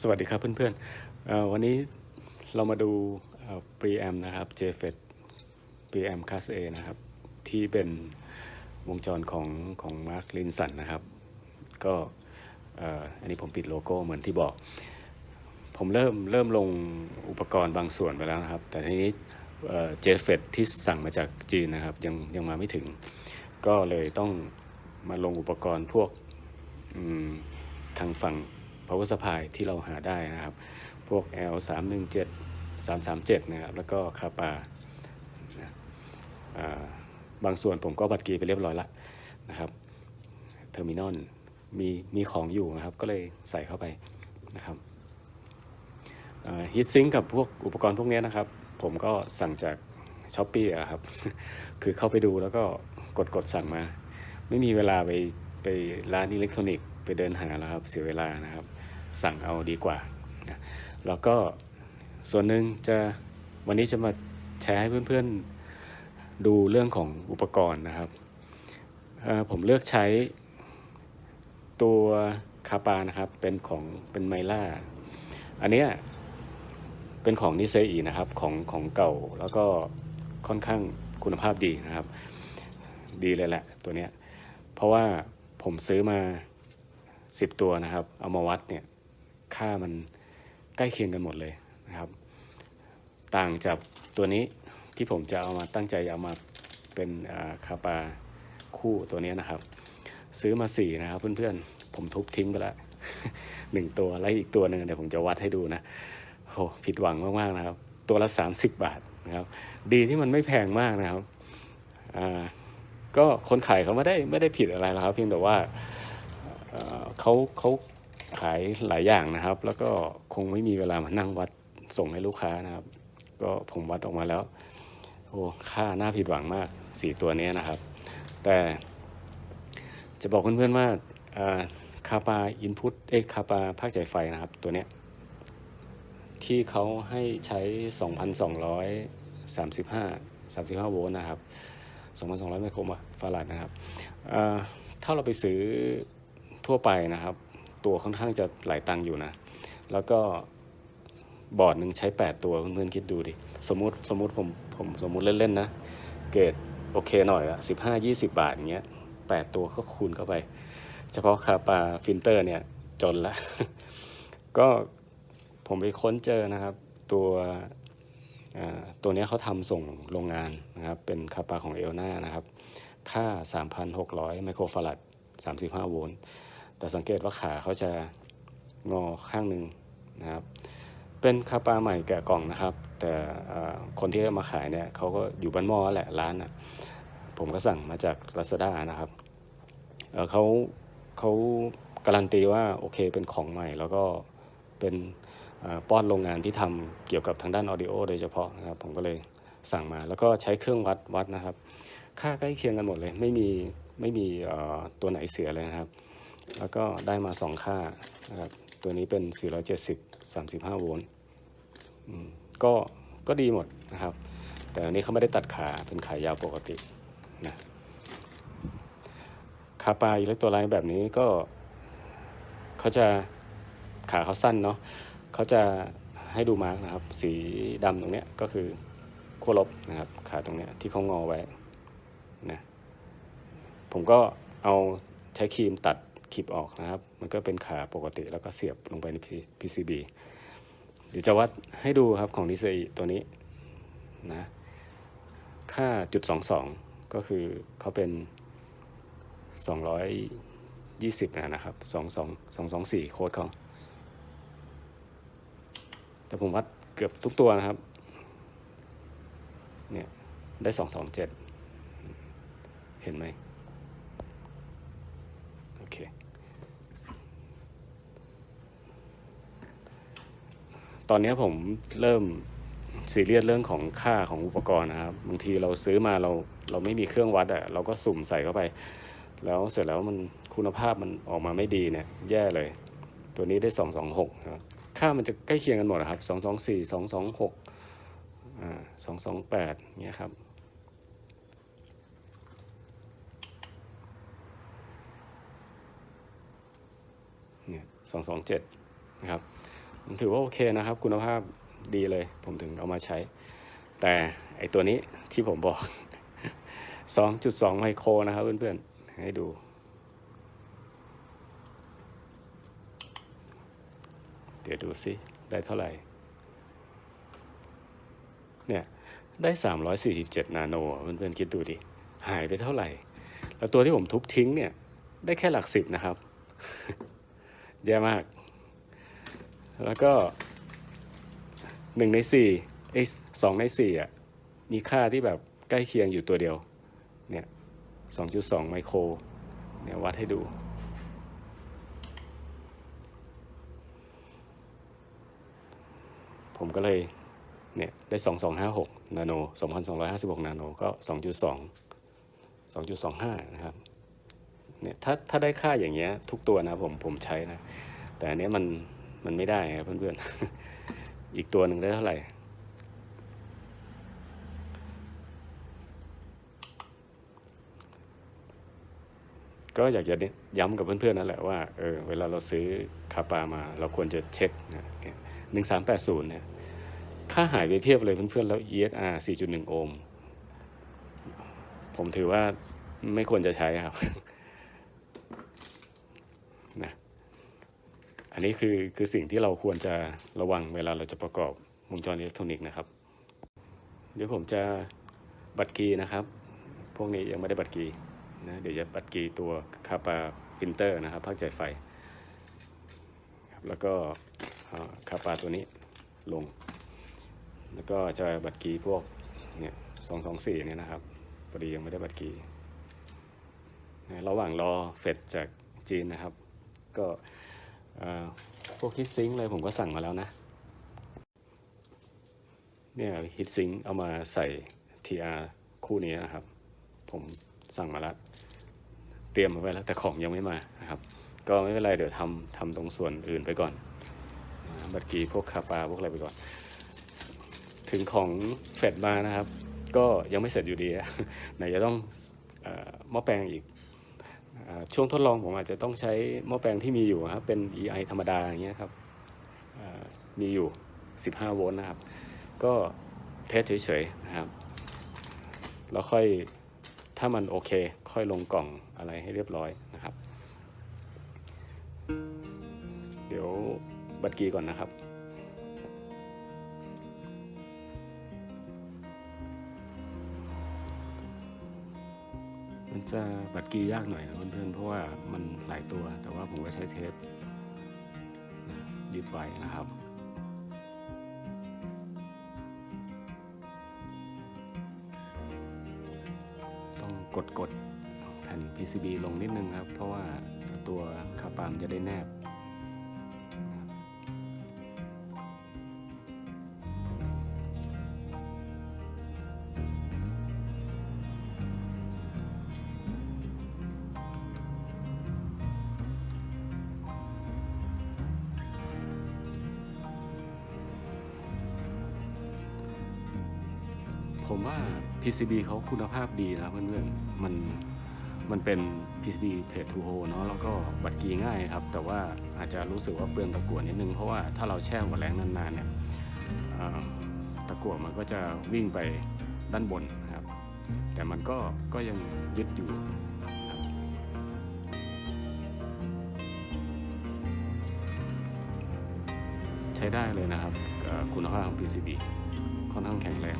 สวัสดีครับเพื่อนๆวันนี้เรามาดูปรีแอมนะครับ JFET preamp Class A นะครับ ที่เป็นวงจรของของมาร์คลินสันนะครับ ก็อันนี้ผมปิดโลโก้เหมือนที่บอก ผมเริ่มเริ่มลงอุปกรณ์บางส่วนไปแล้วนะครับ แต่ทีนี้เจฟเฟตที่สั่งมาจากจีนนะครับ ยังยังมาไม่ถึง ก็เลยต้องมาลงอุปกรณ์พวกทางฝั่ง power supply ที่เราหาได้นะครับ พวก L 3 1 7 3 3 7นะครับ แล้วก็คาปานะบางส่วนผมก็บัตรกีไปเรียบร้อยละนะครับ เทอร์มินอลมีมีของอยู่นะครับ ก็เลยใส่เข้าไปนะครับฮิตซิงกับพวกอุปกรณ์พวกนี้นะครับ ผมก็สั่งจากช้อปปี้อะครับ คือเข้าไปดูแล้วก็กดกดสั่งมา ไม่มีเวลาไปไปร้านอิเล็กทรอนิกส์ไปเดินหาแล้วครับ เสียเวลานะครับ สั่งเอาดีกว่านะแล้วก็ส่วนหนึ่งจะวันนี้จะมาแชร์ให้เพื่อนๆดูเรื่องของอุปกรณ์นะครับ ผมเลือกใช้ตัวคาปานะครับ เป็นของเป็นไมล่า อันเนี้ยเป็นของนิเซอีนะครับของของเก่าแล้วก็ค่อนข้างคุณภาพดีนะครับ ดีเลยแหละตัวเนี้ยเพราะว่าผมซื้อมา 10 ตัวนะครับ เอามาวัดเนี่ย ค่ามันใกล้เคียงกันหมดเลยนะครับ ต่างจากตัวนี้ที่ผมจะเอามาตั้งใจเอามาเป็นคาปาคู่ตัวนี้นะครับ ซื้อมาสี่นะครับเพื่อนๆ ผมทุบทิ้งไปแล้วหนึ่งตัวแล้วอีกตัวหนึ่งเดี๋ยวผมจะวัดให้ดูนะโหผิดหวังมากๆนะครับ ตัวละ 30 บาทนะครับ ดีที่มันไม่แพงมากนะครับอ่าก็คนขายเขาไม่ได้ไม่ได้ผิดอะไรหรอกครับ เพียงแต่ว่าเขาเขา ขายหลายอย่างนะครับ แล้วก็คงไม่มีเวลามานั่งวัดส่งให้ลูกค้านะครับ ก็ผมวัดออกมาแล้ว โอ้ค่าน่าผิดหวังมากสี่ตัวนี้นะครับ แต่จะบอกเพื่อนๆว่าคาปาอินพุตเอ็กคาปาภาคจ่ายไฟนะครับตัวเนี้ยที่เขาให้ใช้ 2,235 35 โวลต์นะครับ 2,200 ไมโครฟาราดนะครับเอ่อถ้าเราไปซื้อทั่วไปนะครับ ตัวค่อนข้างจะหลายตังค์อยู่นะ แล้วก็บอร์ดหนึ่งใช้ 8 ตัวเพื่อนๆคิดดูดิ สมมติสมมติผมผมสมมติเล่นๆนะ เกรดโอเคหน่อยอะสิบห้ายี่สิบาทเงี้ยแปดตัวก็คูณเข้าไป เฉพาะคาปาฟิลเตอร์เนี่ยจนละ ก็ผมไปค้นเจอนะครับ ตัวอ่าตัวนี้เขาทำส่งโรงงานนะครับ เป็นคาปาของเอลนานะครับ ค่า 3,600 ไมโครฟาราด35 โวลต์ แต่สังเกตว่าขาเขาจะงอข้างหนึ่งนะครับ เป็นคาปาใหม่แกะกล่องนะครับ แต่คนที่มาขายเนี่ยเขาก็อยู่บ้านหม้อแหละร้านอะผมก็สั่งมาจาก Lazada นะครับเเขาเขาการันตีว่าโอเคเป็นของใหม่ แล้วก็เป็นป้อนโรงงานที่ทำเกี่ยวกับทางด้านออดิโอโดยเฉพาะนะครับผมก็เลยสั่งมาแล้วก็ใช้เครื่องวัดวัดนะครับ ค่าใกล้เคียงกันหมดเลย ไม่มีไม่มีตัวไหนเสียเลยนะครับ แล้วก็ได้มา 2 ค่านะครับตัวนี้เป็น 470 35 โวลต์ก็ก็ดีหมดนะครับ แต่อันนี้เขาไม่ได้ตัดขาเป็นขายาวปกตินะคาปาอิเล็กโทรไลท์แบบนี้ก็เขาจะขาเขาสั้นเนาะเขาจะให้ดูมาร์กนะครับ สีดำตรงเนี้ยก็คือขั้วลบนะครับ ขาตรงเนี้ยที่เขางอไว้นะผมก็เอาใช้ครีมตัด คลิปออกนะครับ มันก็เป็นขาปกติแล้วก็เสียบลงไปใน PCB เดี๋ยวจะวัดให้ดูครับของดิเซอตัวนี้นะค่าจุดสองสองก็คือเขาเป็น 220นะนะครับ22 224 โค้ดเขาแต่ผมวัดเกือบทุกตัวนะครับเนี่ยได้ 227 เห็นไหมโอเค ตอนนี้ผมเริ่มซีเรียสเรื่องของค่าของอุปกรณ์นะครับบางทีเราซื้อมาเราเราไม่มีเครื่องวัดอะเราก็สุ่มใส่เข้าไป แล้วเสร็จแล้วมันคุณภาพมันออกมาไม่ดีเนี่ยแย่เลย ตัวนี้ได้ 226นะครับค่ามันจะใกล้เคียงกันหมดนะครับ 224 226อ่า228เงี้ยครับเนี่ย227นะครับ ถือว่าโอเคนะครับ คุณภาพดีเลย ผมถึงเอามาใช้ แต่ไอตัวนี้ที่ผมบอก 2.2 ไมโครนะครับเพื่อนๆ ให้ดู เดี๋ยวดูซิได้เท่าไหร่ เนี่ย ได้ 347 นาโนเพื่อนๆ คิดดูดิ หายไปเท่าไหร่ แล้วตัวที่ผมทุบทิ้งเนี่ย ได้แค่หลักสิบนะครับ แย่มาก แล้วก็หนึ่งในสี่ไอ้สองในสี่อะมีค่าที่แบบใกล้เคียงอยู่ตัวเดียว เนี่ยสองจุดสองไมโคร เนี่ยวัดให้ดู ผมก็เลย เนี่ยได้สองสองห้าหกนาโนสองพันสองร้อยห้าสิบหกนาโนก็สองจุดสองสองจุดสองห้านะครับ เนี่ยถ้าถ้าได้ค่าอย่างเงี้ยทุกตัวนะผมผมใช้นะ แต่อันนี้มัน มันไม่ได้ครับเพื่อนๆ อีกตัวหนึ่งได้เท่าไหร่ ก็อยากจะย้ำกับเพื่อนๆนั่นแหละว่าเออเวลาเราซื้อคาปามา เราควรจะเช็คนะหนึ่งสามแปดศูนย์เนี่ยค่าหายไปเพียบเลยเพื่อนๆ แล้ว ESR 4.1 โอห์มผมถือว่าไม่ควรจะใช้ครับ นะ อันนี้คือคือสิ่งที่เราควรจะระวังเวลาเราจะประกอบวงจรอิเล็กทรอนิกส์นะครับ เดี๋ยวผมจะบัตรกีนะครับ พวกนี้ยังไม่ได้บัตรกีนะเดี๋ยวจะบัตรกีตัวคาปาฟิลเตอร์นะครับภาคจ่ายไฟครับแล้วก็คาปาตัวนี้ลง แล้วก็จะบัตรกีพวกเนี่ยสองสองสี่เนี่ยนะครับพอดียังไม่ได้บัตรกีนะระหว่างรอเฟดจากจีนนะครับ ก็ พวกฮิตซิงค์เลยผมก็สั่งมาแล้วนะ เนี่ยฮิตซิงค์เอามาใส่ TR คู่นี้นะครับ ผมสั่งมาแล้ว เตรียมมาไว้แล้ว แต่ของยังไม่มานะครับ ก็ไม่เป็นไรเดี๋ยวทำทำตรงส่วนอื่นไปก่อน บัตรกีพวกคาปาพวกอะไรไปก่อน ถึงของเฟดมานะครับ ก็ยังไม่เสร็จอยู่ดีไหนจะต้องหม้อแปลงอีก ช่วงทดลองผมอาจจะต้องใช้หม้อแปลงที่มีอยู่ครับ เป็น EI ธรรมดาอย่างเงี้ยครับมีอยู่ 15 โวลต์นะครับ ก็เทสเฉยๆนะครับ แล้วค่อยถ้ามันโอเค ค่อยลงกล่องอะไรให้เรียบร้อยนะครับ เดี๋ยวบัตรกีก่อนนะครับ จะบัตรกียากหน่อยนะเพื่อนๆเพราะว่ามันหลายตัว แต่ว่าผมก็ใช้เทปยึดไว้นะครับต้องกดกดแผ่น PCB ลงนิดนึงครับ เพราะว่าตัวคาปามจะได้แนบ PCB เขาคุณภาพดีนะเพื่อนๆ มันมันเป็น PCB เพจทูโฮเนาะแล้วก็บัดกีง่ายครับ แต่ว่าอาจจะรู้สึกว่าเปลืองตะกั่วนิดนึง เพราะว่าถ้าเราแช่หัวแรงนานๆเนี่ยเอ่อตะกั่วมันก็จะวิ่งไปด้านบนนะครับ แต่มันก็ก็ยังยึดอยู่ครับใช้ได้เลยนะครับเอ่อคุณภาพของ PCB ค่อนข้างแข็งแรง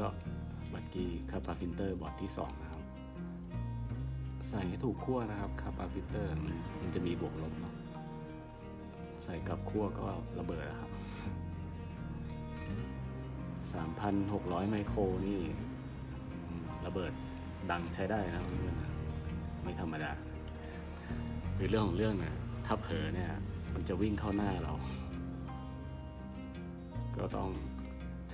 ก็บัตรกีคาปาฟิลเตอร์บอร์ดที่ 2 นะครับ ใส่ให้ถูกขั้วนะครับคาปาฟิลเตอร์มันจะมีบวกลบเนาะใส่กับขั้วก็ระเบิดนะครับ 3,600 ไมโครนี่ ระเบิดดังใช้ได้นะเพื่อนไม่ธรรมดาคือเรื่องของเรื่องนะถ้าเผลอเนี่ย มันจะวิ่งเข้าหน้าเรา ก็ต้อง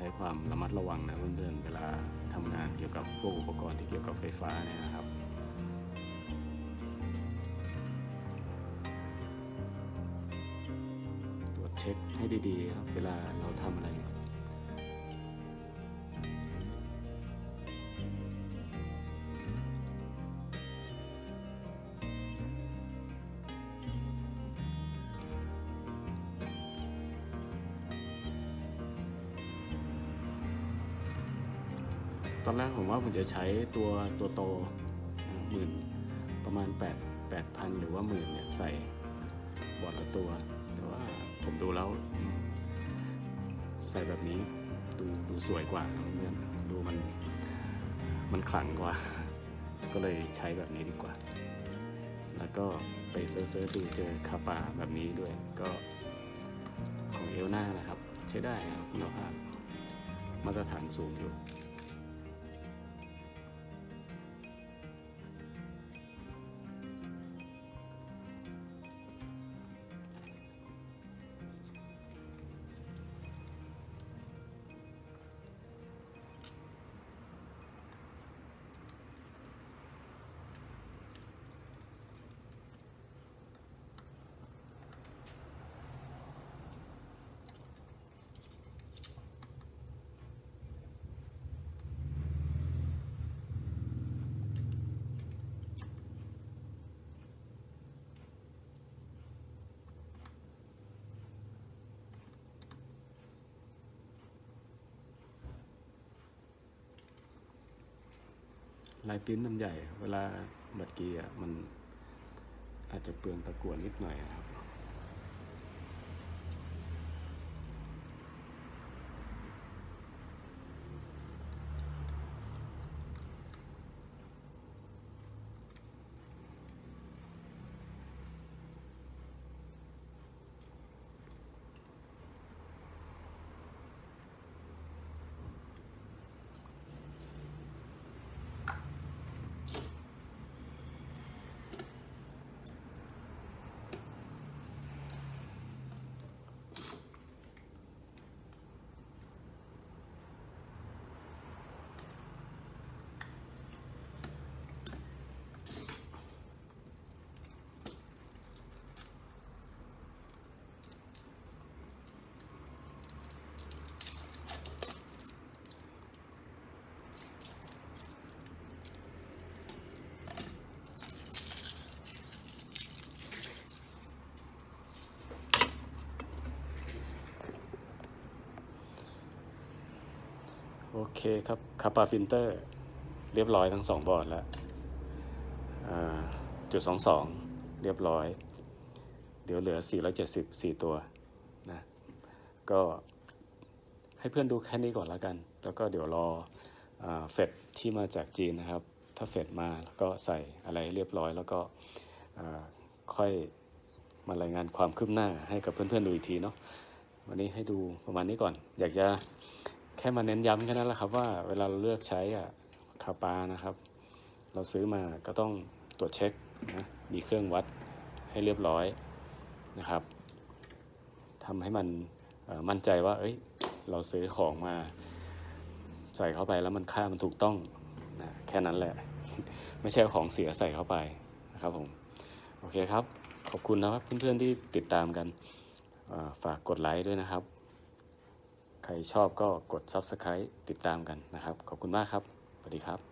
ช้ความระมัดระวังนะเพื่อนๆเวลาทำงานเกี่ยวกับพวกอุปกรณ์ที่เกี่ยวกับไฟฟ้าเนี่ยนะครับตรวจเช็คให้ดีๆครับเวลาเราทำอะไร อนแรกผมว่าผมจะใช้ตัวตัวโตหมื่นประมาณ 8 8พันหรือว่าหมื่นเนี่ยใส่บอร์ดละตัว แต่ว่าผมดูแล้ว ใส่แบบนี้ดูดูสวยกว่าเพื่อนดูมันมันขลังกว่า ก็เลยใช้แบบนี้ดีกว่า แล้วก็ไปเซิร์ชดูเจอคาปาแบบนี้ด้วยก็ของเอลนานะครับ ใช้ได้ครับคุณภาพมาตรฐานสูงอยู่ ลายปิ้นมันใหญ่ เวลาบัดเกีอะมันอาจจะเปลืองตะกั่วนิดหน่อยนะครับ เคครับคาปาฟิลเตอร์เรียบร้อยทั้งสองบอร์ดแล้วจุดสองสองเรียบร้อย เดี๋ยวเหลือ 474ตัวนะก็ให้เพื่อนดูแค่นี้ก่อนแล้วกัน แล้วก็เดี๋ยวรอเฟดที่มาจากจีนนะครับ ถ้าเฟดมาแล้วก็ใส่อะไรเรียบร้อย แล้วก็ค่อยมารายงานความคืบหน้าให้กับเพื่อนๆดูอีกทีเนาะวันนี้ให้ดูประมาณนี้ก่อน อยากจะ แค่มาเน้นย้ำแค่นั้นแหละครับว่าเวลาเราเลือกใช้อะคาปานะครับ เราซื้อมาก็ต้องตรวจเช็คนะมีเครื่องวัดให้เรียบร้อยนะครับทำให้มันมั่นใจว่า เอ้ย เราซื้อของมาใส่เข้าไปแล้วมันค่ามันถูกต้องนะแค่นั้นแหละ ไม่ใช่เอาของเสียใส่เข้าไปนะครับผมโอเคครับ ขอบคุณนะครับเพื่อนๆที่ติดตามกันฝากกดไลค์ด้วยนะครับ ใครชอบก็กด Subscribe ติดตามกันนะครับ ขอบคุณมากครับ สวัสดีครับ